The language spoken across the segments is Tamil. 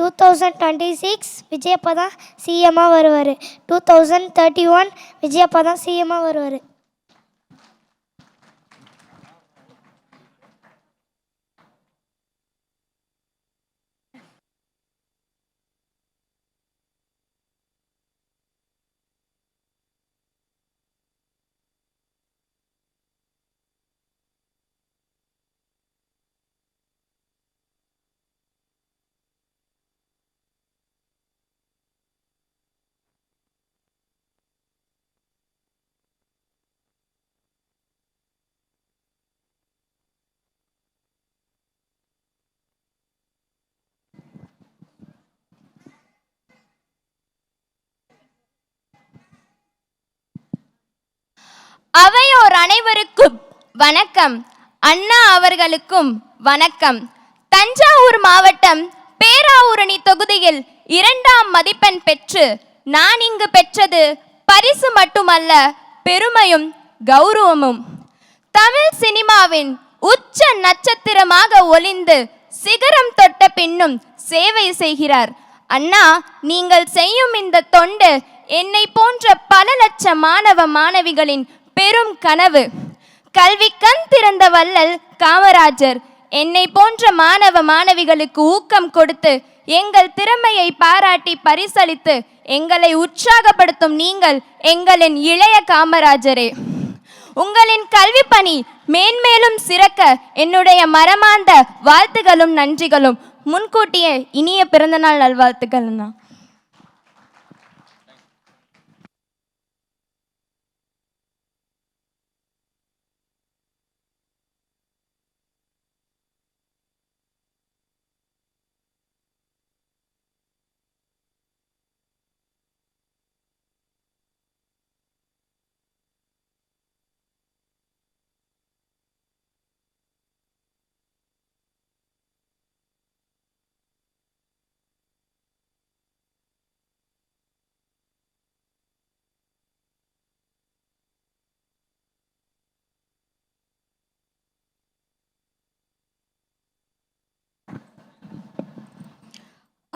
Two thousand twenty six Vijayappa தான் சிஎம்மாக வருவார். Two thousand thirty one Vijayappa தான் சிஎம்மாக வருவார். அவையோர் அனைவருக்கும் வணக்கம். அண்ணா அவர்களுக்கும் வணக்கம். தஞ்சாவூர் மாவட்டம் பேராவூரணி தொகுதியில் இரண்டாம் மதிப்பெண் பெற்று நான் இங்கு பெற்றது பரிசு மட்டுமல்ல பெருமையும் கௌரவமும். தமிழ் சினிமாவின் உச்ச நட்சத்திரமாக ஒளிந்து சிகரம் தொட்ட பின்னும் சேவை செய்கிறார். அண்ணா நீங்கள் செய்யும் இந்த தொண்டு என்னை போன்ற பல லட்ச மாணவ மாணவிகளின் பெரும் கனவு. கல்வி கண் திறந்த வள்ளல் காமராஜர். என்னை போன்ற மாணவ மாணவிகளுக்கு ஊக்கம் கொடுத்து எங்கள் திறமையை பாராட்டி பரிசளித்து எங்களை உற்சாகப்படுத்தும் நீங்கள் எங்களின் இளைய காமராஜரே. உங்களின் கல்வி பணி மேன்மேலும் சிறக்க என்னுடைய மரமார்ந்த வாழ்த்துகளும் நன்றிகளும். முன்கூட்டியே இனிய பிறந்தநாள் நல்வாழ்த்துக்கள்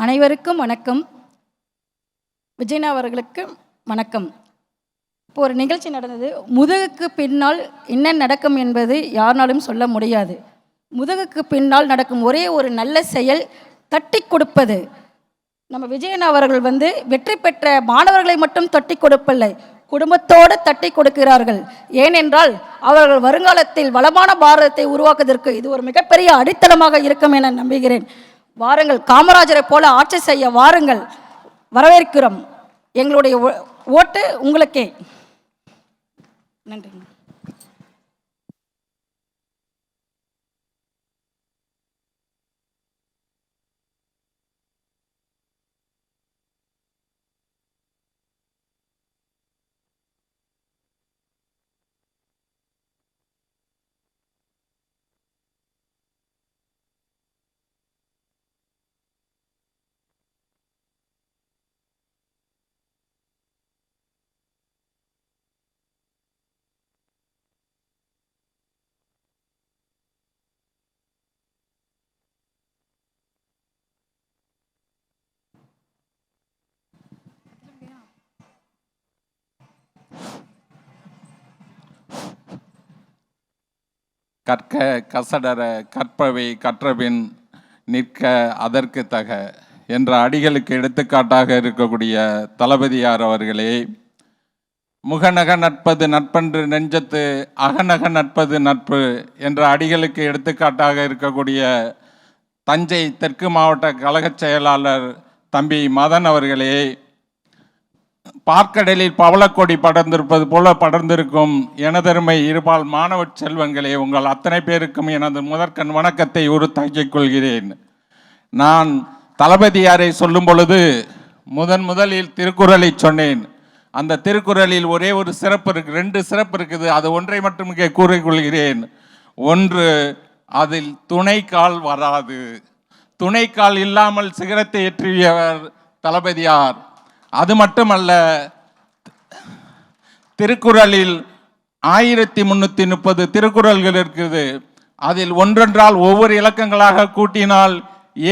அனைவருக்கும் வணக்கம். விஜயனா அவர்களுக்கு வணக்கம். இப்போ ஒரு நிகழ்ச்சி நடந்தது. முதுகுக்கு பின்னால் என்ன நடக்கும் என்பது யாருனாலும் சொல்ல முடியாது. முதுகுக்கு பின்னால் நடக்கும் ஒரே ஒரு நல்ல செயல் தட்டி கொடுப்பது. நம்ம விஜயன் அவர்கள் வந்து வெற்றி பெற்ற மாணவர்களை மட்டும் தட்டி கொடுப்பில்லை குடும்பத்தோடு தட்டி கொடுக்கிறார்கள். ஏனென்றால் அவர்கள் வருங்காலத்தில் வளமான பாரதத்தை உருவாக்குவதற்கு இது ஒரு மிகப்பெரிய அடித்தளமாக இருக்கும் என நம்புகிறேன். வாருங்கள். காமராஜரை போல ஆட்சி செய்ய வாருங்கள். வரவேற்கிறோம். எங்களுடைய ஓ- ஓட்டு உங்களுக்கே. நன்றி கற்க கசடர கற்பவை கற்றபின் நிற்க அதற்கு தக என்ற அடிகளுக்கு எடுத்துக்காட்டாக இருக்கக்கூடிய தளபதியார் அவர்களே முகநக நட்பது நட்பன்று நெஞ்சத்து அகநக நட்பது நட்பு என்ற அடிகளுக்கு எடுத்துக்காட்டாக இருக்கக்கூடிய தஞ்சை தெற்கு மாவட்ட கழகச் செயலாளர் தம்பி மதன் அவர்களே பார்க்கடலில் பவளக்கொடி படர்ந்திருப்பது போல படர்ந்திருக்கும் எனதருமை இருபால் மாணவ செல்வங்களே உங்கள் அத்தனை பேருக்கும் எனது முதற்கண் வணக்கத்தை உறுத்தாக்கிக் கொள்கிறேன். நான் தளபதியாரை சொல்லும் பொழுது முதன் முதலில் திருக்குறளை சொன்னேன். அந்த திருக்குறளில் ஒரே ஒரு சிறப்பு இருக்கு ரெண்டு சிறப்பு இருக்குது. அது ஒன்றை மட்டும் இங்கே கூறிக்கொள்கிறேன் ஒன்று அதில் துணைக்கால் வராது. துணைக்கால் இல்லாமல் சிகரத்தை ஏற்றியவர் தளபதியார். அது மட்டுமல்ல திருக்குறளில் ஆயிரத்தி முன்னூற்றி முப்பது திருக்குறள்கள் இருக்குது. அதில் ஒன்றொன்றால் ஒவ்வொரு இலக்கங்களாக கூட்டினால்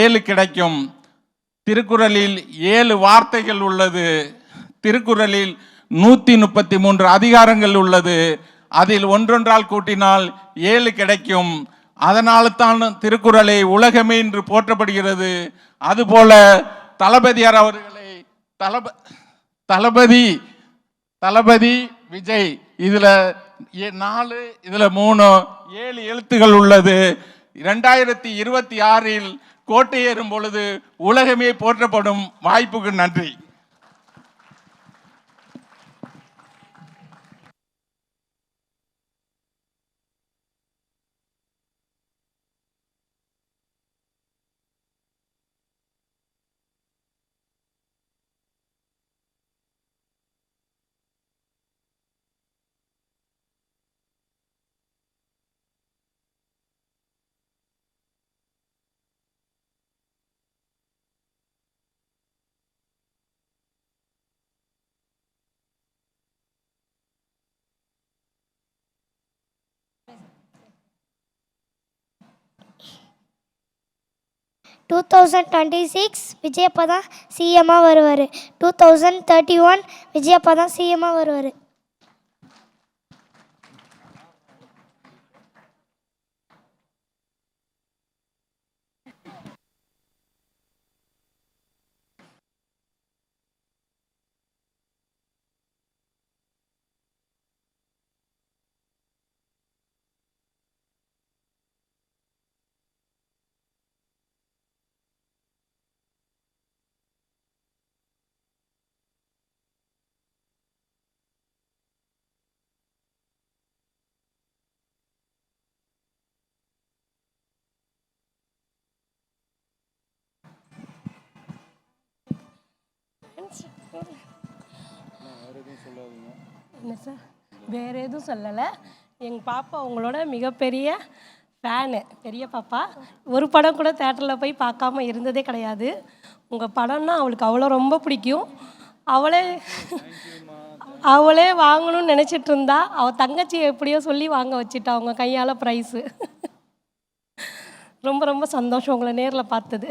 ஏழு கிடைக்கும். திருக்குறளில் ஏழு வார்த்தைகள் உள்ளது. திருக்குறளில் நூற்றி முப்பத்தி மூன்று அதிகாரங்கள் உள்ளது. அதில் ஒன்றொன்றால் கூட்டினால் ஏழு கிடைக்கும். அதனால தான் திருக்குறளை உலகமே இன்று போற்றப்படுகிறது. அதுபோல தளபதியார் அவர்கள் தளப தளபதி தளபதி விஜய் இதில் ஏ- நாலு இதில் மூணு ஏழு எழுத்துகள் உள்ளது. ரெண்டாயிரத்தி இருபத்தி ஆறில் கோட்டை ஏறும் பொழுது உலகமே போற்றப்படும் வாய்ப்புக்கு நன்றி. Two thousand twenty six Vijayappa தான் சிஎம்மாக வருவார். Two thousand thirty one Vijayappa தான் சிஎம்மாக வருவார். என்ன சார்? வேறு எதுவும் சொல்லலை. எங்கள் பாப்பா உங்களோட மிகப்பெரிய ஃபேனு பெரிய பாப்பா. ஒரு படம் கூட தேட்டரில் போய் பார்க்காம இருந்ததே கிடையாது. உங்கள் படம்னா அவளுக்கு அவ்வளோ ரொம்ப பிடிக்கும். அவளே அவளே வாங்கணும்னு நினச்சிட்டு இருந்தா அவள் தங்கச்சியை எப்படியோ சொல்லி வாங்க வச்சுட்டா அவங்க கையால் ப்ரைஸு ரொம்ப ரொம்ப சந்தோஷம் உங்களை நேரில் பார்த்தது.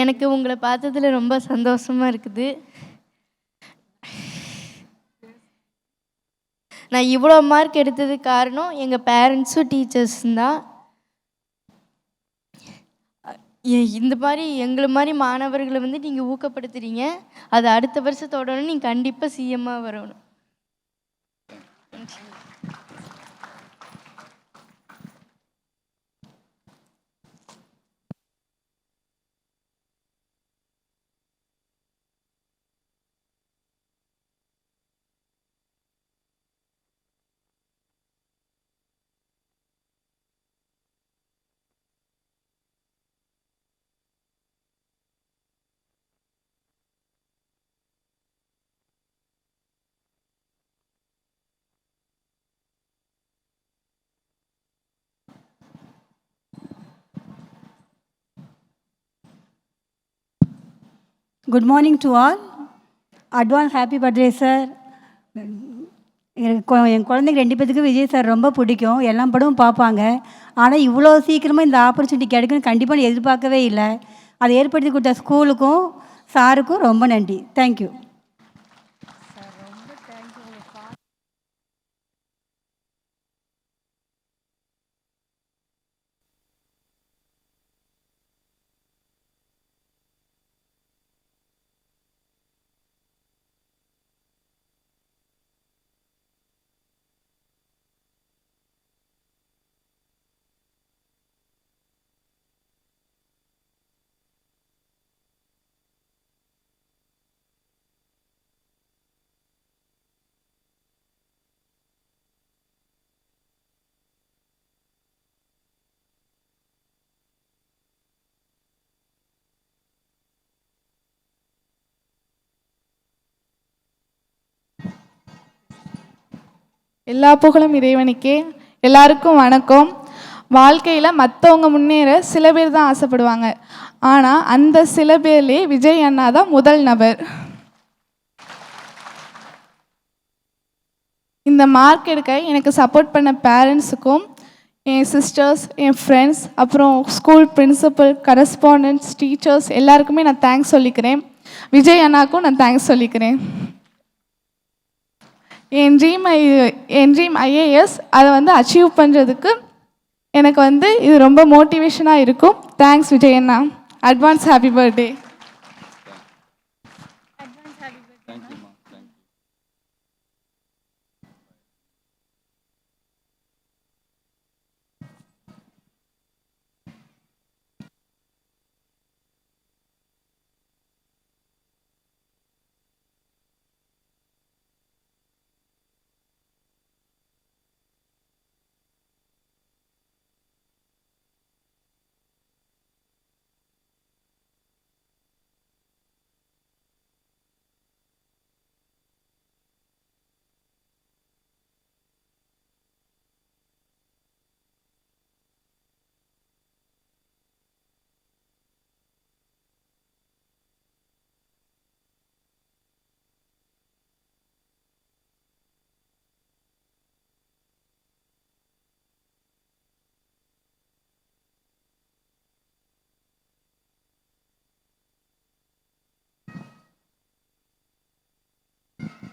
எனக்கு உங்களை பார்த்ததுல ரொம்ப சந்தோஷமா இருக்குது. நான் இவ்வளோ மார்க் எடுத்ததுக்கு காரணம் எங்கள் பேரண்ட்ஸும் டீச்சர்ஸும் தான். இந்த மாதிரி எங்களை மாதிரி மாணவர்களை வந்து நீங்கள் ஊக்கப்படுத்துறீங்க. அது அடுத்த வருஷத்தோட நீங்கள் கண்டிப்பாக சிஎம்மாக வரணும். Good morning to all advance happy birthday sir எனக்கு என் குழந்தைங்க ரெண்டு பேத்துக்கும் விஜய் சார் ரொம்ப பிடிக்கும். எல்லா படமும் பார்ப்பாங்க. ஆனால் இவ்வளோ சீக்கிரமாக இந்த ஆப்பர்ச்சுனிட்டி கிடைக்கும்னு கண்டிப்பாக நான் எதிர்பார்க்கவே இல்லை. அதை ஏற்படுத்தி கொடுத்த ஸ்கூலுக்கும் சாருக்கும் ரொம்ப நன்றி. தேங்க்யூ எல்லா புகழும் இறைவனுக்கே. எல்லாருக்கும் வணக்கம். வாழ்க்கையில் மற்றவங்க முன்னேற சில பேர் தான் ஆசைப்படுவாங்க. ஆனால் அந்த சில பேர்லே விஜய் அண்ணா தான் முதல் நபர். இந்த மார்க் எடுக்க எனக்கு சப்போர்ட் பண்ண பேரண்ட்ஸுக்கும் என் சிஸ்டர்ஸ் என் ஃப்ரெண்ட்ஸ் அப்புறம் ஸ்கூல் பிரின்சிபல் கரஸ்பாண்டன்ஸ் டீச்சர்ஸ் எல்லாருக்குமே நான் தேங்க்ஸ் சொல்லிக்கிறேன். விஜய் அண்ணாக்கும் நான் தேங்க்ஸ் சொல்லிக்கிறேன். என் ட்ரீம் ஐ என் ட்ரீம் ஐஏஎஸ் அதை வந்து அச்சீவ் பண்ணுறதுக்கு எனக்கு வந்து இது ரொம்ப மோட்டிவேஷனாக இருக்கும். தேங்க்ஸ் விஜயண்ணா அட்வான்ஸ் ஹாப்பி பர்த்டே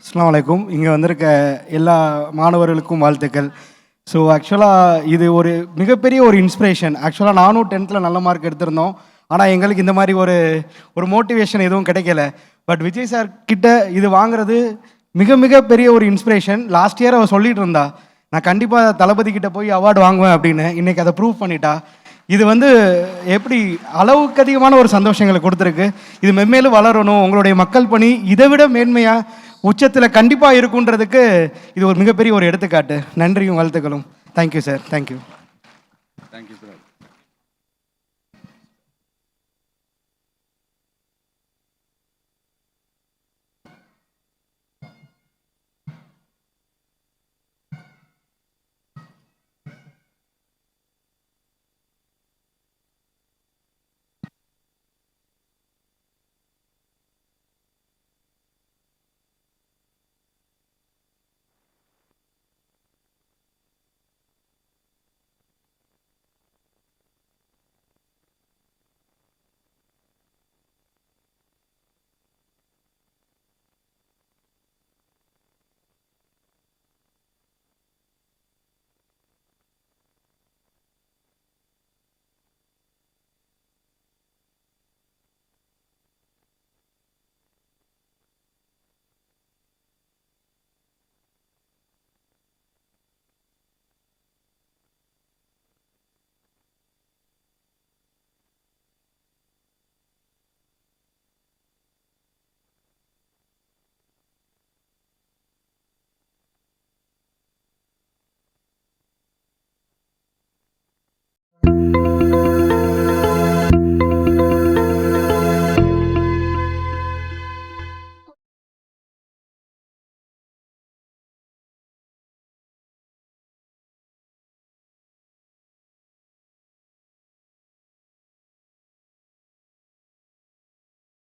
அஸ்லாம் வலைக்கும் இங்கே வந்திருக்க எல்லா மாணவர்களுக்கும் வாழ்த்துக்கள். ஸோ ஆக்சுவலாக இது ஒரு மிகப்பெரிய ஒரு இன்ஸ்பிரேஷன் ஆக்சுவலாக நானும் டென்த்தில் நல்ல மார்க் எடுத்திருந்தோம். ஆனால் எங்களுக்கு இந்த மாதிரி ஒரு ஒரு மோட்டிவேஷன் எதுவும் கிடைக்கல. பட் விஜய் சார் கிட்ட இது வாங்குறது மிக மிக பெரிய ஒரு இன்ஸ்பிரேஷன் லாஸ்ட் இயர் அவர் சொல்லிட்டு இருந்தா நான் கண்டிப்பாக தளபதி கிட்ட போய் அவார்டு வாங்குவேன் அப்படின்னு. இன்றைக்கி அதை ப்ரூவ் பண்ணிட்டா. இது வந்து எப்படி அளவுக்கு அதிகமான ஒரு சந்தோஷங்களை கொடுத்துருக்கு. இது மென்மேலும் வளரணும். உங்களுடைய மக்கள் பணி இதை விட மேன்மையாக உச்சத்தில் கண்டிப்பாக இருக்குன்றதுக்கு இது ஒரு மிகப்பெரிய ஒரு எடுத்துக்காட்டு. நன்றியும் வாழ்த்துக்களும். Thank you sir thank you